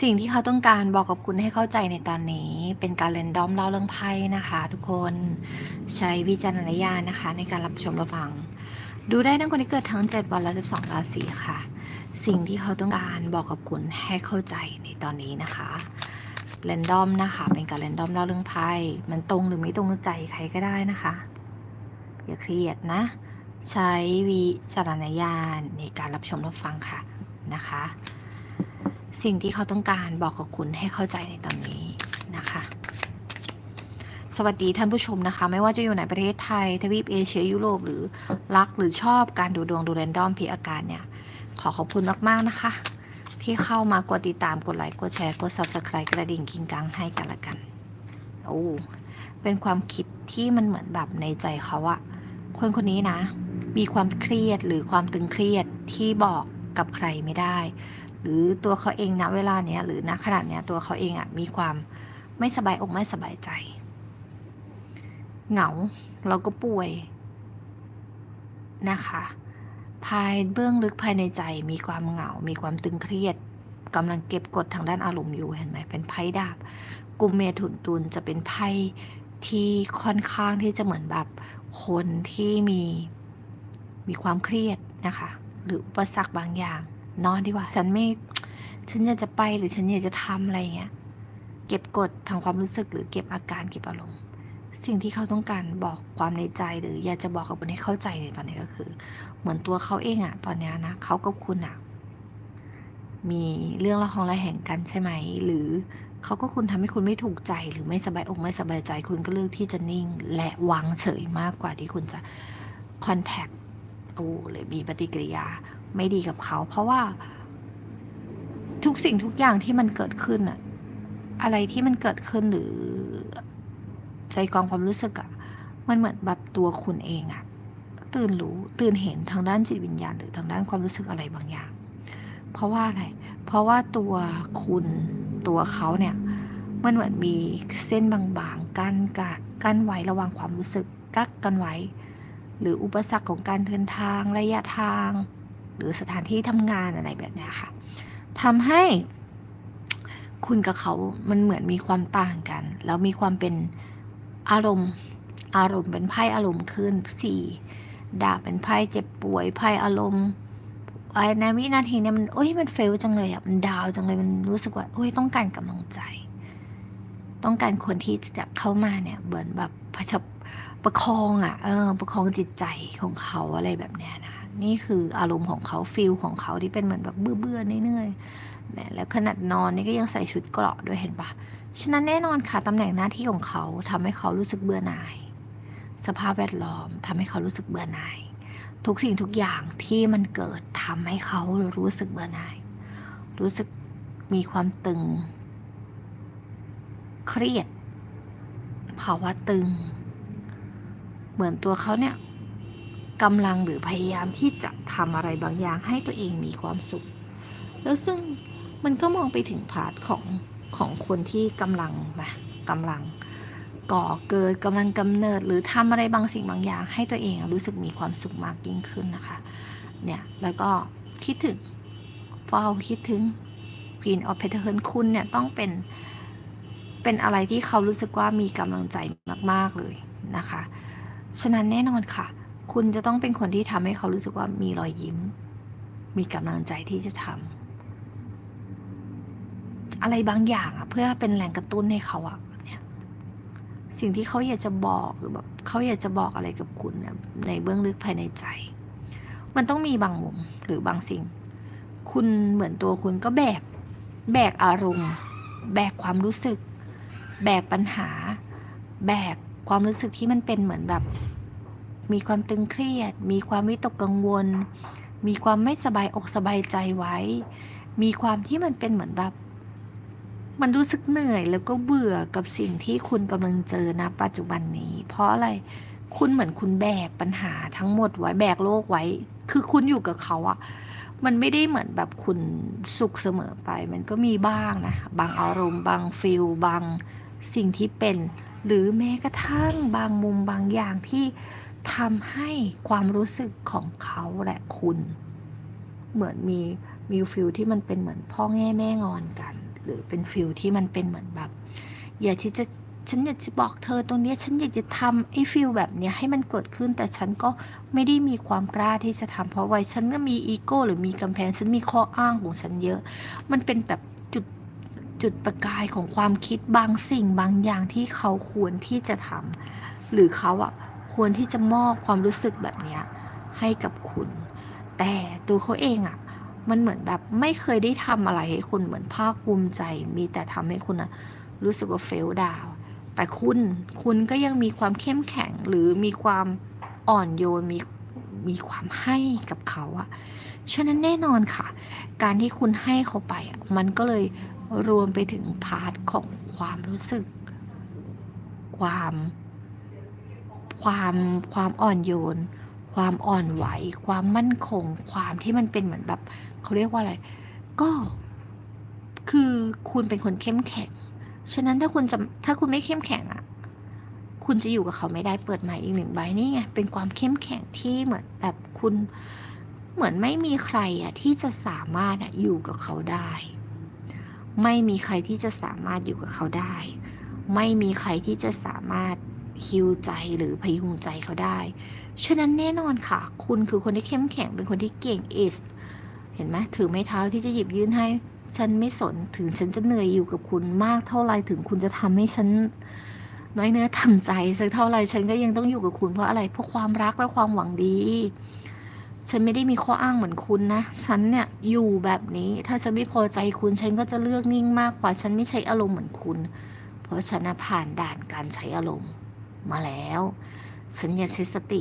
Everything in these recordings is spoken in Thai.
สิ่งที่เขาต้องการบอกกับคุณให้เข้าใจในตอนนี้ เป็นการเรนดอมเล่าเรื่องไพ่นะคะ ทุกคนใช้วิจารณญาณนะคะ ในการรับชมรับฟัง ดูได้ทั้งคนที่เกิดทั้ง 7 วันและ 12 ราศีค่ะ สิ่งที่เขาต้องการบอกกับคุณให้เข้าใจในตอนนี้นะคะเรนดอมนะคะ เป็นการเรนดอมเล่าเรื่องไพ่มันตรงหรือไม่ตรงใจใครก็ได้นะคะอย่าเครียดนะ ใช้วิจารณญาณในการรับชมรับฟังค่ะนะคะ สิ่งที่เขาต้องการบอกกับคุณให้เข้าใจในตอนนี้นะคะ สวัสดีท่านผู้ชมนะคะ ไม่ว่าจะอยู่ในประเทศไทย ทวีปเอเชียยุโรปหรือรักหรือชอบการดูดวงดูแรนดอมพีอากาศเนี่ย ขอขอบคุณมาก ๆ นะคะ ที่เข้ามากดติดตามกดไลค์กดแชร์กด subscribe กระดิ่งกิงกังให้กันละกันโอ้เป็นความคิดที่มันเหมือนแบบในใจเขาอะคนคนนี้นะ มีความเครียดหรือความตึงเครียดที่บอกกับใครไม่ได้ หรือตัวเขาเองณเวลาเนี้ยหรือณขนาดเนี้ยตัวเขาเองอะมีความไม่สบายอกไม่สบายใจ เหงาเราก็ป่วยนะคะ ภายเบื้องลึกภายในใจมีความเหงา มีความตึงเครียดกำลังเก็บกดทางด้านอารมณ์อยู่เห็นไหมเป็นไพ่ดาบกุมเมถุนตุลจะเป็นไพ่ที่ค่อนข้างที่จะเหมือนแบบคนที่มีมีความเครียดนะคะ หรืออุปสรรคบางอย่าง นอนดีกว่า ฉันไม่ ฉันอยากจะไปหรือฉันอยากจะทำอะไรเงี้ย เก็บกดทางความรู้สึกหรือเก็บอาการเก็บอารมณ์ สิ่งที่เขาต้องการบอกความในใจหรืออยากจะบอกกับคุณให้เข้าใจในตอนนี้ก็คือ เหมือนตัวเขาเองอะตอนนี้นะเขากับคุณอะมีเรื่องละครระแห่งกันใช่ไหม หรือเขาก็คุณทำให้คุณไม่ถูกใจหรือไม่สบายอกไม่สบายใจคุณก็เลือกที่จะนิ่ง และวางเฉยมากกว่าที่คุณจะคอนแทคโอ้หรือมีปฏิกิริยา ไม่ดีกับเขา เพราะว่า ทุกสิ่งทุกอย่างที่มันเกิดขึ้นอะอะไรที่มันเกิดขึ้นหรือ ใจกองความรู้สึกอะมันเหมือนแบบตัวคุณเองอะตื่นรู้ตื่นเห็นทางด้านจิตวิญญาณ หรือทางด้านความรู้สึกอะไรบางอย่าง เพราะว่าอะไร เพราะว่าตัวคุณตัวเขาเนี่ย มันเหมือนมีเส้นบางๆกั้นกัดกั้นไว้ระหว่างความรู้สึกกักกันไว้ หรืออุปสรรคของการเดินทางระยะทาง หรือสถานที่ทำงานอะไรแบบนี้ค่ะทำให้คุณกับเขามันเหมือนมีความต่างกัน แล้วมีความเป็นอารมณ์อารมณ์เป็นไพ่อารมณ์ขึ้นสี่ดาบเป็นไพ่เจ็บป่วยไพ่อารมณ์ไอ้ในวินาทีเนี่ยมันโอ้ยมันเฟลจังเลยอะมันดาวจังเลยมันรู้สึกว่าโอ้ยต้องการกำลังใจ ต้องการคนที่จะเข้ามาเนี่ยเหมือนแบบประชบประคองอะเออประคองจิตใจของเขาอะไรแบบเนี้ยนะ นี่คืออารมณ์ของเขาฟิลของเขาที่เป็นเหมือนแบบเบื่อเบื่อๆเนื่อยๆนี่ยแล้วขนาดนอนนี่ก็ยังใส่ชุดเกราะด้วยเห็นปะฉะนั้นแน่นอนค่ะตำแหน่งหน้าที่ของเขาทำให้เขารู้สึกเบื่อหน่าย สภาพแวดล้อมทำให้เขารู้สึกเบื่อหน่าย ทุกสิ่งทุกอย่างที่มันเกิดทำให้เขารู้สึกเบื่อหน่าย รู้สึกมีความตึง เครียดภาวะตึง เหมือนตัวเขาเนี่ย กำลังหรือพยายามที่จะทำอะไรบางอย่างให้ตัวเองมีความสุข แล้วซึ่งมันก็มองไปถึงพาร์ทของของคนที่กำลังมากำลังก่อเกิดกำลังกำเนิดหรือทำอะไรบางสิ่งบางอย่าง ให้ตัวเองรู้สึกมีความสุขมากยิ่งขึ้นนะคะเนี่ยแล้วก็คิดถึงเฝ้าคิดถึง Queen of Pentacles คุณเนี่ยต้องเป็นเป็นอะไรที่เขารู้สึกว่ามีกำลังใจมาก ๆ เลยนะคะ ฉะนั้นแน่นอนค่ะ คุณจะต้องเป็นคนที่ทำให้เขารู้สึกว่ามีรอยยิ้ม มีกำลังใจที่จะทำอะไรบางอย่างอะเพื่อเป็นแรงกระตุ้นให้เขาอะเนี่ยสิ่งที่เขาอยากจะบอกหรือแบบเขาอยากจะบอกอะไรกับคุณเนี่ยในเบื้องลึกภายในใจ มันต้องมีบางมุมหรือบางสิ่ง คุณเหมือนตัวคุณก็แบกแบกอารมณ์ แบกความรู้สึก แบกปัญหา แบกความรู้สึกที่มันเป็นเหมือนแบบ มีความตึงเครียด มีความวิตกกังวล มีความไม่สบายอกสบายใจไว้ มีความที่มันเป็นเหมือนแบบ มันรู้สึกเหนื่อยแล้วก็เบื่อกับสิ่งที่คุณกำลังเจอนะปัจจุบันนี้ เพราะอะไร คุณเหมือนคุณแบกปัญหาทั้งหมดไว้แบกโลกไว้ คือคุณอยู่กับเขาอะมันไม่ได้เหมือนแบบคุณสุขเสมอไป มันก็มีบ้างนะ บางอารมณ์ บางฟิล บางสิ่งที่เป็น หรือแม้กระทั่งบางมุมบางอย่างที่ ทำให้ความรู้สึกของเขาและคุณ เหมือนมีมีฟิลที่มันเป็นเหมือนพ่อแง่แม่งอนกัน หรือเป็นฟิลที่มันเป็นเหมือนแบบ อยากที่จะฉันอยากจะบอกเธอตรงนี้ฉันอยากจะทำไอ้ฟิลแบบเนี้ยให้มันเกิดขึ้นแต่ฉันก็ไม่ได้มีความกล้าที่จะทำเพราะวัยฉันก็มีอีโก้หรือมีกำแพงฉันมีข้ออ้างของฉันเยอะ มันเป็นแบบจุดจุดประกายของความคิดบางสิ่งบางอย่างที่เขาควรที่จะทำหรือเขาอะ ควรที่จะมอบความรู้สึกแบบนี้ให้กับคุณ แต่ตัวเขาเองอะมันเหมือนแบบไม่เคยได้ทำอะไรให้คุณเหมือนภาคภูมิใจ มีแต่ทำให้คุณอะรู้สึกว่าเฟลดาวแต่คุณคุณก็ยังมีความเข้มแข็งหรือมีความอ่อนโยนมีมีความให้กับเขาอะฉะนั้นแน่นอนค่ะ การที่คุณให้เขาไปอะมันก็เลยรวมไปถึงพาร์ทของความรู้สึก ความ ความความอ่อนโยน ความอ่อนไหว ความมั่นคง ความที่มันเป็นเหมือนแบบเขาเรียกว่าอะไร ก็คือคุณเป็นคนเข้มแข็ง ฉะนั้นถ้าคุณจะถ้าคุณไม่เข้มแข็งอะ คุณจะอยู่กับเขาไม่ได้เปิดใหม่อีกหนึ่งใบนี่ไงเป็นความเข้มแข็งที่เหมือนแบบคุณเหมือนไม่มีใครอะที่จะสามารถอะอยู่กับเขาได้ ไม่มีใครที่จะสามารถอยู่กับเขาได้ ไม่มีใครที่จะสามารถ ฮิวใจหรือพยุงใจเขาได้ ฉะนั้นแน่นอนค่ะ คุณคือคนที่เข้มแข็งเป็นคนที่เก่งเอสเห็นไหมถือไม้เท้าที่จะหยิบยื่นให้ ฉันไม่สนถึงฉันจะเหนื่อยอยู่กับคุณมากเท่าไรถึงคุณจะทำให้ฉันน้อยเนื้อทำใจสักเท่าไรฉันก็ยังต้องอยู่กับคุณเพราะอะไรเพราะความรักและความหวังดี ฉันไม่ได้มีข้ออ้างเหมือนคุณนะ ฉันเนี่ยอยู่แบบนี้ถ้าฉันไม่พอใจคุณ ฉันก็จะเลือกนิ่งมากกว่า ฉันไม่ใช้อารมณ์เหมือนคุณ เพราะฉันผ่านด่านการใช้อารมณ์ มาแล้ว ฉันอยากใช้สติ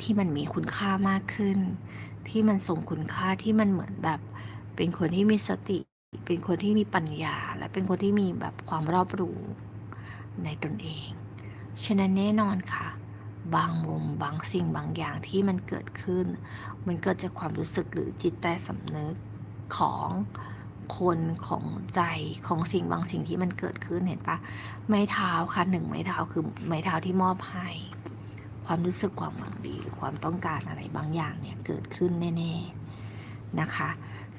ที่มันมีคุณค่ามากขึ้น ที่มันส่งคุณค่าที่มันเหมือนแบบ เป็นคนที่มีสติ เป็นคนที่มีปัญญา และเป็นคนที่มีแบบความรอบรู้ในตนเอง ฉะนั้นแน่นอนค่ะ บางมุมบางสิ่งบางอย่างที่มันเกิดขึ้น มันเกิดจากความรู้สึกหรือจิตใต้สำนึกของ คนของใจของสิ่งบางสิ่งที่มันเกิดขึ้นเห็นปะไม้เท้าค่ะหนึ่งไม้เท้าคือไม้เท้าที่มอบให้ ความรู้สึกความหวังดี ความต้องการอะไรบางอย่างเนี่ยเกิดขึ้นแน่ๆนะคะ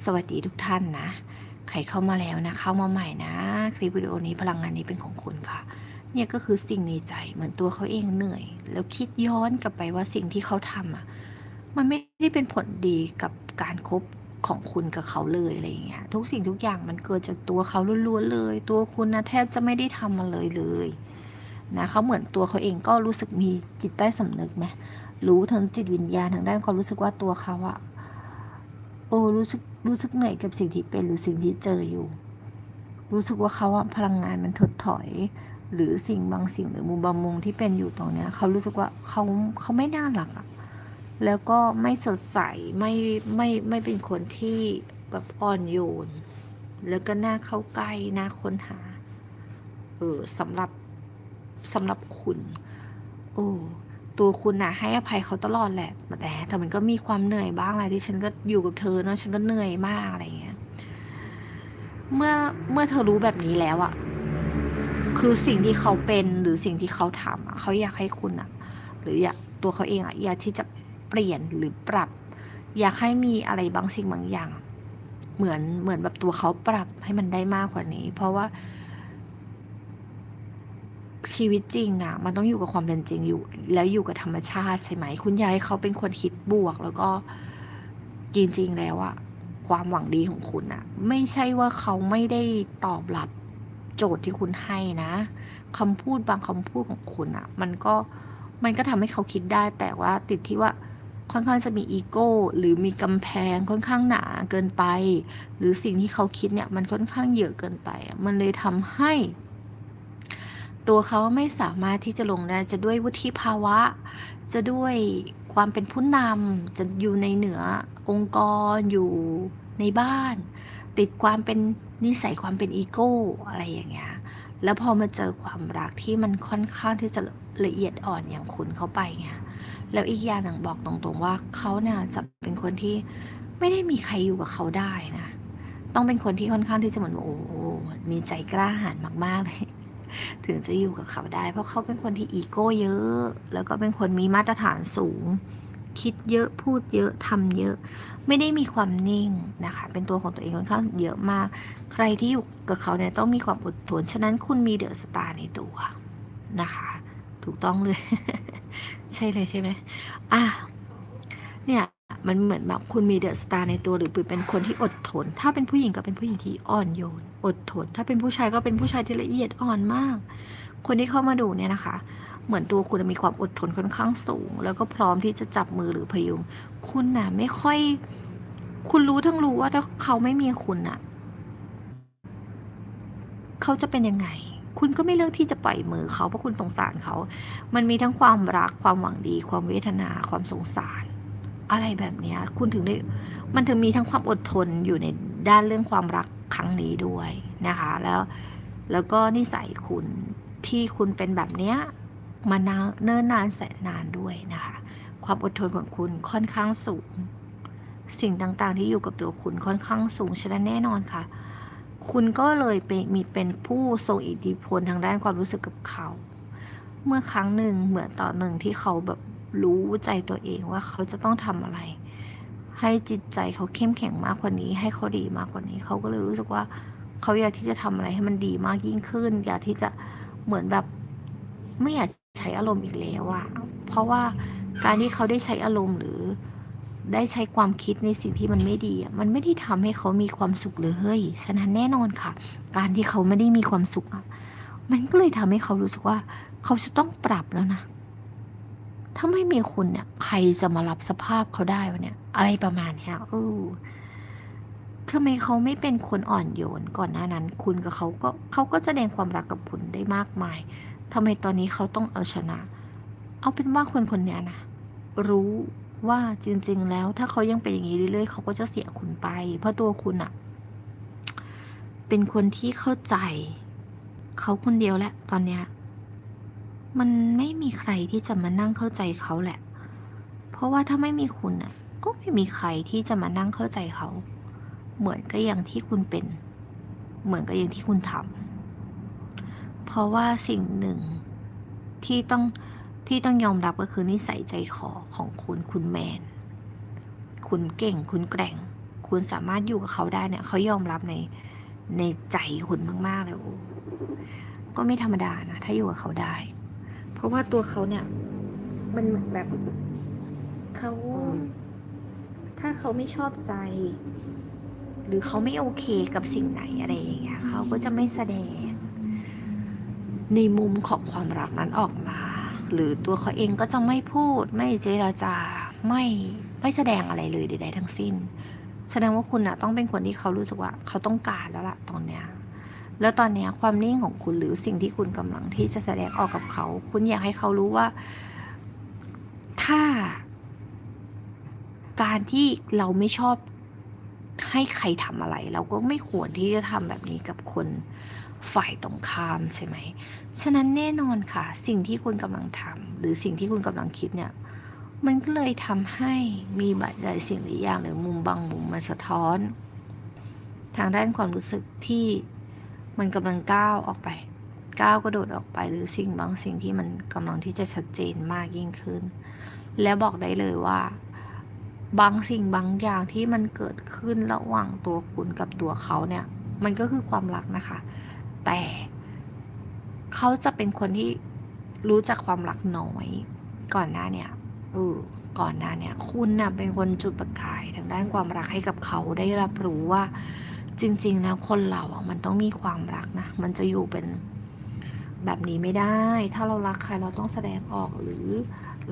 สวัสดีทุกท่านนะใครเข้ามาแล้วนะเข้ามาใหม่นะ คลิปวิดีโอนี้พลังงานนี้เป็นของคุณค่ะ เนี่ยก็คือสิ่งในใจเหมือนตัวเขาเองเหนื่อย แล้วคิดย้อนกลับไปว่าสิ่งที่เขาทำอะมันไม่ได้เป็นผลดีกับการคบ ของคุณกับเขาเลยอะไรอย่างเงี้ยทุกสิ่งทุกอย่างมันเกิดจากตัวเขาล้วนๆเลย ตัวคุณนะแทบจะไม่ได้ทำมาเลยเลยนะเขาเหมือนตัวเขาเองก็รู้สึกมีจิตใต้สำนึกไหมรู้ทั้งจิตวิญญาณทางด้านความรู้สึกว่าตัวเขาอะโอ้รู้สึกรู้สึกเหนื่อยกับสิ่งที่เป็นหรือสิ่งที่เจออยู่ รู้สึกว่าเขาอะพลังงานมันถดถอย หรือสิ่งบางสิ่งหรือมุมบางมุมที่เป็นอยู่ตรงเนี้ยเขารู้สึกว่าเขาเขาไม่น่ารักอะ แล้วก็ไม่สดใสไม่ไม่ไม่เป็นคนที่แบบอ่อนโยน แล้วก็น่าเข้าใกล้น่าค้นหาเออสำหรับสำหรับคุณโอ้ตัวคุณนะให้อภัยเขาตลอดแหละแต่แต่มันก็มีความเหนื่อยบ้างอะไรที่ฉันก็อยู่กับเธอเนาะฉันก็เหนื่อยมากอะไรเงี้ยเมื่อเมื่อเธอรู้แบบนี้แล้วอะคือสิ่งที่เขาเป็นหรือสิ่งที่เขาทำอะเขาอยากให้คุณอะหรืออยากตัวเขาเองอะอยากที่จะ เปลี่ยนหรือปรับ อยากให้มีอะไรบางสิ่งบางอย่าง เหมือนเหมือนแบบตัวเขาปรับให้มันได้มากกว่านี้ เพราะว่า ชีวิตจริงอะมันต้องอยู่กับความเป็นจริงอยู่ แล้วอยู่กับธรรมชาติใช่ไหม คุณยายเขาเป็นคนคิดบวก แล้วก็จริงๆแล้วอะความหวังดีของคุณอะไม่ใช่ว่าเขาไม่ได้ตอบรับโจทย์ที่คุณให้นะคำพูดบางคำพูดของคุณอะมันก็มันก็ทำให้เขาคิดได้แต่ว่าติดที่ว่า ค่อนข้างจะมีอีโก้หรือมีกำแพงค่อนข้างหนาเกินไป หรือสิ่งที่เขาคิดเนี่ยมันค่อนข้างเยอะเกินไป มันเลยทำให้ ตัวเขาไม่สามารถที่จะลงได้จะด้วยวุฒิภาวะ จะด้วยความเป็นผู้นำจะอยู่ในเหนือองค์กรอยู่ในบ้าน ติดความเป็นนิสัยความเป็นอีโก้อะไรอย่างเงี้ยแล้วพอมาเจอความรักที่มันค่อนข้างที่จะละเอียดอ่อนอย่างคุณเข้าไปไง แล้วอีกอย่างหนึ่งบอกตรงๆว่าเขาเนี่ยจะเป็นคนที่ไม่ได้มีใครอยู่กับเขาได้นะ ต้องเป็นคนที่ค่อนข้างที่จะเหมือนโอ้โมีใจกล้าหาญมากๆเลย ถึงจะอยู่กับเขาได้ เพราะเขาเป็นคนที่อีโก้เยอะ แล้วก็เป็นคนมีมาตรฐานสูง คิดเยอะพูดเยอะทำเยอะ ไม่ได้มีความนิ่งนะคะ เป็นตัวของตัวเองค่อนข้างเยอะมาก ใครที่อยู่กับเขาเนี่ยต้องมีความอดทน ฉะนั้นคุณมีเดอะสตาร์ในตัวนะคะ ถูกต้องเลย ใช่เลยใช่ไหมอะเนี่ยมันเหมือนแบบคุณมีเดอะสตาร์ในตัวหรือเป็นคนที่อดทน ถ้าเป็นผู้หญิงก็เป็นผู้หญิงที่อ่อนโยน อดทน ถ้าเป็นผู้ชายก็เป็นผู้ชายที่ละเอียดอ่อนมาก คนที่เข้ามาดูเนี่ยนะคะ เหมือนตัวคุณมีความอดทนค่อนข้างสูง แล้วก็พร้อมที่จะจับมือหรือพยุง คุณน่ะไม่ค่อย คุณรู้ทั้งรู้ว่าถ้าเขาไม่มีคุณน่ะ เขาจะเป็นยังไง คุณก็ไม่เลือกที่จะปล่อยมือเขาเพราะคุณสงสารเขา มันมีทั้งความรักความหวังดี ความเวทนาความสงสาร อะไรแบบนี้คุณถึงได้มันถึงมีทั้งความอดทนอยู่ในด้านเรื่องความรักครั้งนี้ด้วยนะคะ แล้วแล้วก็นิสัยคุณที่คุณเป็นแบบเนี้ยมานานเนิ่นนานแสนนานด้วยนะคะ ความอดทนของคุณค่อนข้างสูง สิ่งต่างๆที่อยู่กับตัวคุณค่อนข้างสูงฉะนั้นแน่นอนค่ะ คุณก็เลยเป็นมีเป็นผู้ทรงอิทธิพลทางด้านความรู้สึกกับเขา เมื่อครั้งหนึ่งเหมือนตอนหนึ่งที่เขาแบบรู้ใจตัวเองว่าเขาจะต้องทำอะไร ให้จิตใจเขาเข้มแข็งมากกว่านี้ ให้เขาดีมากกว่านี้ เขาก็เลยรู้สึกว่าเขาอยากที่จะทำอะไรให้มันดีมากยิ่งขึ้น อยากที่จะเหมือนแบบไม่อยากใช้อารมณ์อีกแล้วอะเพราะว่าการที่เขาได้ใช้อารมณ์หรือ ได้ใช้ความคิดในสิ่งที่มันไม่ดี มันไม่ได้ทำให้เขามีความสุขเลยฉะนั้นแน่นอนค่ะ การที่เขาไม่ได้มีความสุขอะมันก็เลยทำให้เขารู้สึกว่า เขาจะต้องปรับแล้วนะ ถ้าไม่มีคุณเนี่ย ใครจะมารับสภาพเขาได้วะเนี่ย อะไรประมาณเนี้ยเออทำไมเขาไม่เป็นคนอ่อนโยนก่อนหน้านั้น คุณกับเขาก็เขาก็แสดงความรักกับคุณได้มากมายทำไมตอนนี้เขาต้องเอาชนะ เอาเป็นว่าคนคนนี้นะรู้ ว่าจริง ๆ แล้วถ้าเขายังเป็นอย่างนี้เรื่อยๆเขาก็จะเสียคุณไป เพราะตัวคุณอะเป็นคนที่เข้าใจ เขาคนเดียวแหละ ตอนเนี้ยมันไม่มีใครที่จะมานั่งเข้าใจเขาแหละ เพราะว่าถ้าไม่มีคุณน่ะก็ไม่มีใครที่จะมานั่งเข้าใจเขา เหมือนกับอย่างที่คุณเป็น เหมือนกับอย่างที่คุณทำเพราะว่าสิ่งหนึ่งที่ต้อง ที่ต้องยอมรับก็คือนิสัยใจคอของคุณคุณแมน คุณเก่งคุณแกร่ง คุณสามารถอยู่กับเขาได้เนี่ยเขายอมรับในในใจคุณมาก ๆ เลยโอ้ก็ไม่ธรรมดานะ ถ้าอยู่กับเขาได้ เพราะว่าตัวเขาเนี่ย มันเหมือนแบบเขาถ้าเขาไม่ชอบใจ หรือเขาไม่โอเคกับสิ่งไหนอะไรอย่างเงี้ยเขาก็จะไม่แสดง ในมุมของความรักนั้นออกมา หรือตัวเขาเองก็จะไม่พูด ไม่เจรจา ไม่ไม่แสดงอะไรเลยใดๆทั้งสิ้น แสดงว่าคุณอะต้องเป็นคนที่เขารู้สึกว่าเขาต้องการแล้วล่ะตอนเนี้ยแล้วตอนเนี้ยความนิ่งของคุณหรือสิ่งที่คุณกำลังที่จะแสดงออกกับเขา คุณอยากให้เขารู้ว่า ถ้า การที่เราไม่ชอบให้ใครทำอะไร เราก็ไม่ควรที่จะทำแบบนี้กับคน ฝ่ายตรงข้ามใช่ไหม ฉะนั้นแน่นอนค่ะ สิ่งที่คุณกำลังทำหรือสิ่งที่คุณกำลังคิดเนี่ย มันก็เลยทำให้มีบางหลายสิ่งหลายอย่างหรือมุมบางมุมมาสะท้อน ทางด้านความรู้สึกที่มันกำลังก้าวออกไป ก้าวกระโดดออกไปหรือสิ่งบางสิ่งที่มันกำลังที่จะชัดเจนมากยิ่งขึ้น และบอกได้เลยว่าบางสิ่งบางอย่างที่มันเกิดขึ้นระหว่างตัวคุณกับตัวเขาเนี่ย มันก็คือความรักนะคะ แต่เขาจะเป็นคนที่รู้จักความรักน้อย ก่อนหน้าเนี่ยเออก่อนหน้าเนี่ย คุณน่ะเป็นคนจุดประกายทางด้านความรักให้กับเขาได้รับรู้ว่า จริง ๆ แล้วคนเราอะมันต้องมีความรักนะ มันจะอยู่เป็นแบบนี้ไม่ได้ ถ้าเรารักใครเราต้องแสดงออกหรือ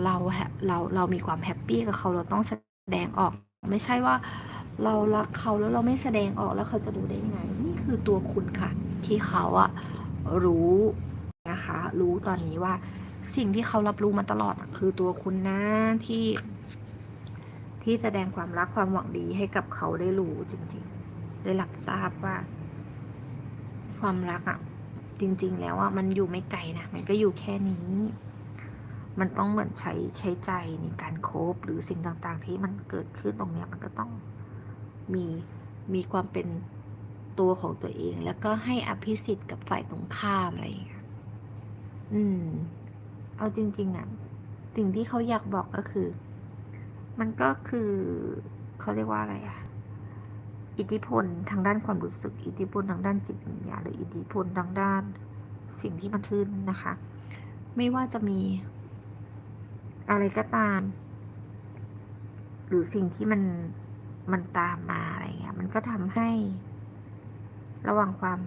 เราแฮปเราเรามีความแฮปปี้กับเขาเราต้องแสดงออก ไม่ใช่ว่า เรารักเขาแล้วเราไม่แสดงออกแล้วเขาจะรู้ได้ยังไง นี่คือตัวคุณค่ะ ที่เขาอะรู้นะคะ รู้ตอนนี้ว่าสิ่งที่เขารับรู้มาตลอดคือตัวคุณนะที่ ที่แสดงความรักความหวังดีให้กับเขาได้รู้จริงๆ ได้รับทราบว่า ความรักอะจริง ๆ แล้วอะมันอยู่ไม่ไกลนะมันก็อยู่แค่นี้ มันต้องเหมือนใช้ใช้ใจในการโคบหรือสิ่งต่างๆ ที่มันเกิดขึ้นตรงเนี้ยมันก็ต้องมีมีความเป็น ตัวของตัวเอง แล้วก็ให้อภิสิทธิ์กับฝ่ายตรงข้ามอะไรอย่างเงี้ยอืม เอาจริง ๆอะสิ่งที่เขาอยากบอกก็คือ มันก็คือเขาเรียกว่าอะไรอะ อิทธิพลทางด้านความรู้สึก อิทธิพลทางด้านจิตวิญญาณหรืออิทธิพลทางด้าน สิ่งที่มันขึ้นนะคะ ไม่ว่าจะมี อะไรก็ตาม หรือสิ่งที่มันมันตามมาอะไรเงี้ย มันก็ทำให้ ระหว่างความ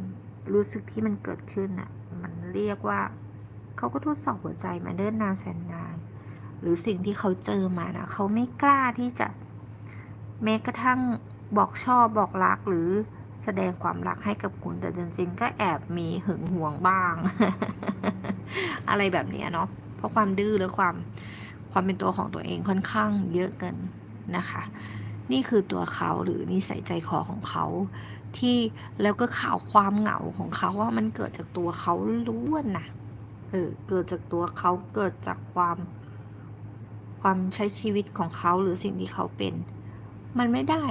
รู้สึกที่มันเกิดขึ้นอะมันเรียกว่าเขาก็ทดสอบหัวใจมาเดินนานแสนนาน หรือสิ่งที่เขาเจอมานะเขาไม่กล้าที่จะแม้กระทั่งบอกชอบบอกรักหรือแสดงความรักให้กับคุณแต่จริงๆก็แอบมีหึงหวงบ้าง อะไรแบบนี้เนาะเพราะความดื้อหรือความความเป็นตัวของตัวเองค่อนข้างเยอะเกินนะคะ นี่คือตัวเขาหรือนิสัยใจคอของเขาที่แล้วก็ข่าวความเหงาของเขาว่ามันเกิดจากตัวเขาล้วนนะเออเกิดจากตัวเขาเกิดจากความ ความใช้ชีวิตของเขาหรือสิ่งที่เขาเป็น มันไม่ได้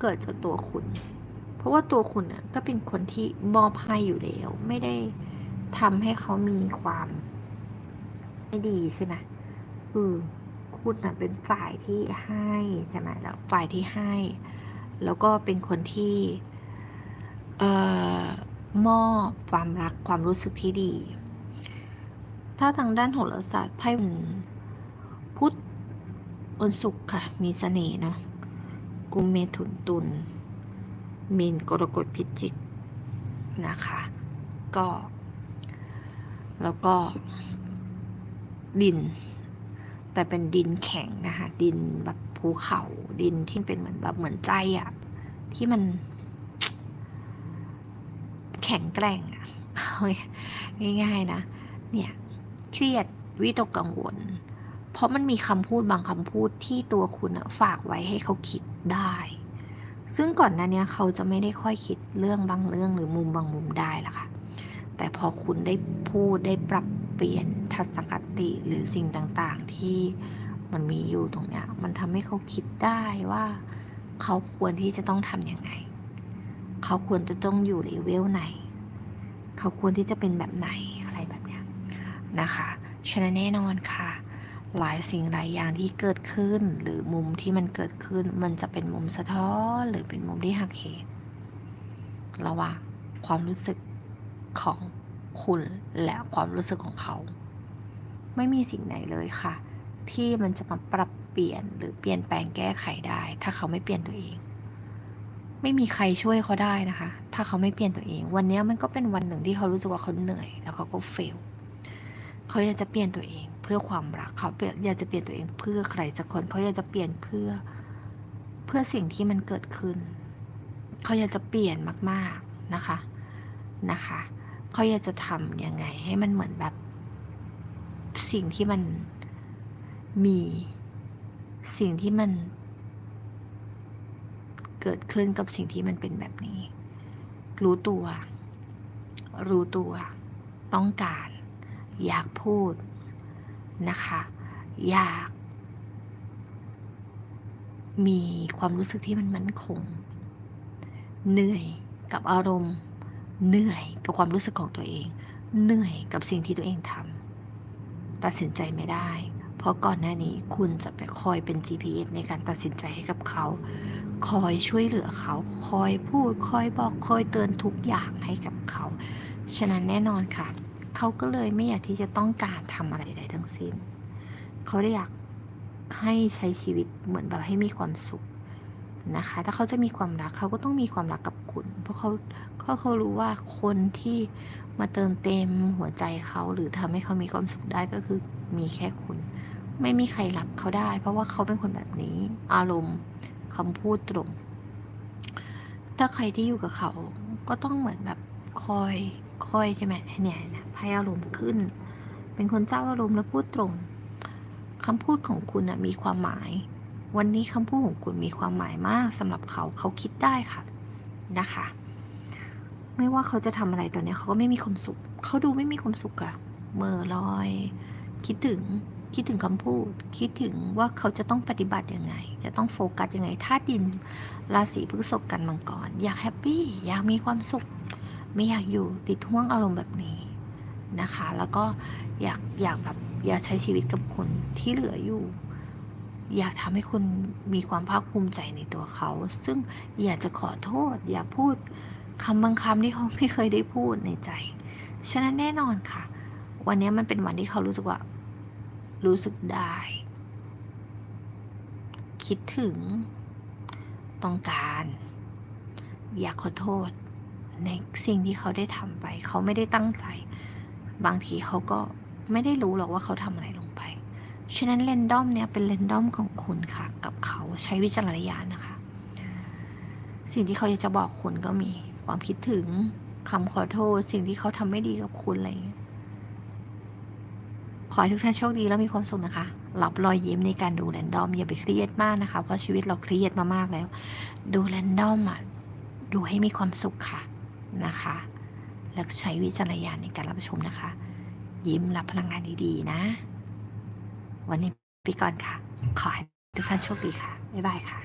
เกิดจากตัวคุณ เพราะว่าตัวคุณน่ะก็เป็นคนที่มอบให้อยู่แล้ว ไม่ได้ทำให้เขามีความ ไม่ดีใช่ไหมเอ อคุณน่ะเป็นฝ่ายที่ให้ใช่ไหมแล้วฝ่ายที่ให้ แล้วก็เป็นคนที่มอบความรักความรู้สึกที่ดี ถ้าทางด้านโหราศาสตร์ไพ่พุทธวันศุกร์ค่ะ มีเสน่ห์เนาะกุมเมถุนตุลมีนกรกฎพิจิกนะคะ ก็ แล้วก็ดิน แต่เป็นดินแข็งนะคะ ดินแบบภูเขาดินที่เป็นเหมือนแบบเหมือนใจอะที่มัน แข็งแกร่งอะง่ายๆนะ เนี่ยเครียดวิตกกังวล เพราะมันมีคำพูดบางคำพูดที่ตัวคุณอะฝากไว้ให้เขาคิดได้ ซึ่งก่อนหน้านี้เขาจะไม่ได้ค่อยคิดเรื่องบางเรื่องหรือมุมบางมุมได้ละค่ะ แต่พอคุณได้พูดได้ปรับเปลี่ยน ทัศนคติหรือสิ่งต่างๆ ที่มันมีอยู่ตรงเนี้ยมันทำให้เขาคิดได้ว่า เขาควรที่จะต้องทำยังไง เขาควรจะต้องอยู่เลเวลไหน เขาควรที่จะเป็นแบบไหนอะไรแบบเนี้ยนะคะฉะนั้นแน่นอนค่ะ หลายสิ่งหลายอย่างที่เกิดขึ้นหรือมุมที่มันเกิดขึ้น มันจะเป็นมุมสะท้อนหรือเป็นมุมที่หักเหระหว่างความรู้สึกของคุณและความรู้สึกของเขา ไม่มีสิ่งไหนเลยค่ะ ที่มันจะมาปรับเปลี่ยนหรือเปลี่ยนแปลงแก้ไขได้ ถ้าเขาไม่เปลี่ยนตัวเอง ไม่มีใครช่วยเขาได้นะคะ ถ้าเขาไม่เปลี่ยนตัวเอง วันนี้มันก็เป็นวันหนึ่งที่เขารู้สึกว่าเขาเหนื่อย แล้วเขาก็เฟลเขาอยากจะเปลี่ยนตัวเอง เพื่อความรักเขาอยากจะเปลี่ยนตัวเอง เพื่อใครสักคนเขาอยากจะเปลี่ยนเพื่อเพื่อสิ่งที่มันเกิดขึ้น เขาอยากจะเปลี่ยนมาก ๆนะคะนะคะ เขาอยากจะทำยังไงให้มันเหมือนแบบ สิ่งที่มันมี สิ่งที่มัน เกิดขึ้นกับสิ่งที่มันเป็นแบบนี้ รู้ตัว รู้ตัว ต้องการ อยากพูดนะคะ อยาก มีความรู้สึกที่มันมั่นคง เหนื่อยกับอารมณ์ เหนื่อยกับความรู้สึกของตัวเอง เหนื่อยกับสิ่งที่ตัวเองทำ ตัดสินใจไม่ได้ เพราะก่อนหน้านี้คุณจะไปคอยเป็น GPS ในการตัดสินใจให้กับเขา คอยช่วยเหลือเขา คอยพูด คอยบอก คอยเตือนทุกอย่างให้กับเขา ฉะนั้นแน่นอนค่ะ เขาก็เลยไม่อยากที่จะต้องการทำอะไรใดทั้งสิ้น เขาได้อยากให้ใช้ชีวิตเหมือนแบบให้มีความสุข นะคะ ถ้าเขาจะมีความรักเขาก็ต้องมีความรักกับคุณ เพราะเขาเขาเขารู้ว่าคนที่มาเติมเต็มหัวใจเขาหรือทำให้เขามีความสุขได้ก็คือมีแค่คุณ ไม่มีใครรับเขาได้ เพราะว่าเขาเป็นคนแบบนี้ อารมณ์คำพูดตรง ถ้าใครที่อยู่กับเขาก็ต้องเหมือนแบบคอยคอยใช่ไหมเนี่ยนะพายอารมณ์ขึ้น เป็นคนเจ้าอารมณ์แล้วพูดตรงคำพูดของคุณนะมีความหมาย วันนี้คำพูดของคุณมีความหมายมากสำหรับเขาเขาคิดได้ค่ะนะคะ ไม่ว่าเขาจะทำอะไรตอนนี้เขาก็ไม่มีความสุข เขาดูไม่มีความสุขอะเมื่อลอย คิดถึงคิดถึงคำพูด คิดถึงว่าเขาจะต้องปฏิบัติยังไง จะต้องโฟกัสยังไงธาตุดินราศีพฤษภกันมังกร อยากแฮปปี้อยากมีความสุข ไม่อยากอยู่ติดห่วงอารมณ์แบบนี้นะคะ แล้วก็อยากอยากแบบอยากใช้ชีวิตกับคนที่เหลืออยู่ อยากทำให้คุณมีความภาคภูมิใจในตัวเขา ซึ่งอยากจะขอโทษ อยากพูดคำบางคำที่เขาไม่เคยได้พูดในใจ ฉะนั้นแน่นอนค่ะ วันนี้มันเป็นวันที่เขารู้สึกว่า รู้สึกได้ คิดถึง ต้องการ อยากขอโทษ ในสิ่งที่เขาได้ทำไป เขาไม่ได้ตั้งใจ บางทีเขาก็ไม่ได้รู้หรอกว่าเขาทำอะไรลงไป ฉะนั้นเรนดอมเนี่ยเป็นเรนดอมของคุณค่ะ กับเขาใช้วิจารณญาณนะคะ สิ่งที่เขาอยากจะบอกคุณก็มีความคิดถึงคำขอโทษ สิ่งที่เขาทำไม่ดีกับคุณอะไรอย่างเงี้ยขอให้ทุกท่านโชคดีแล้วมีความสุขนะคะรับรอยยิ้มในการดูแรนดอมอย่าไปเครียดมากนะคะ เพราะชีวิตเราเครียดมามากแล้ว ดูแรนดอมอะดูให้มีความสุขค่ะนะคะ แล้วใช้วิจารณญาณในการรับชมนะคะ ยิ้มรับพลังงานดีๆนะ วันนี้ไปก่อนค่ะ ขอให้ทุกท่านโชคดีค่ะ บ๊ายบายค่ะ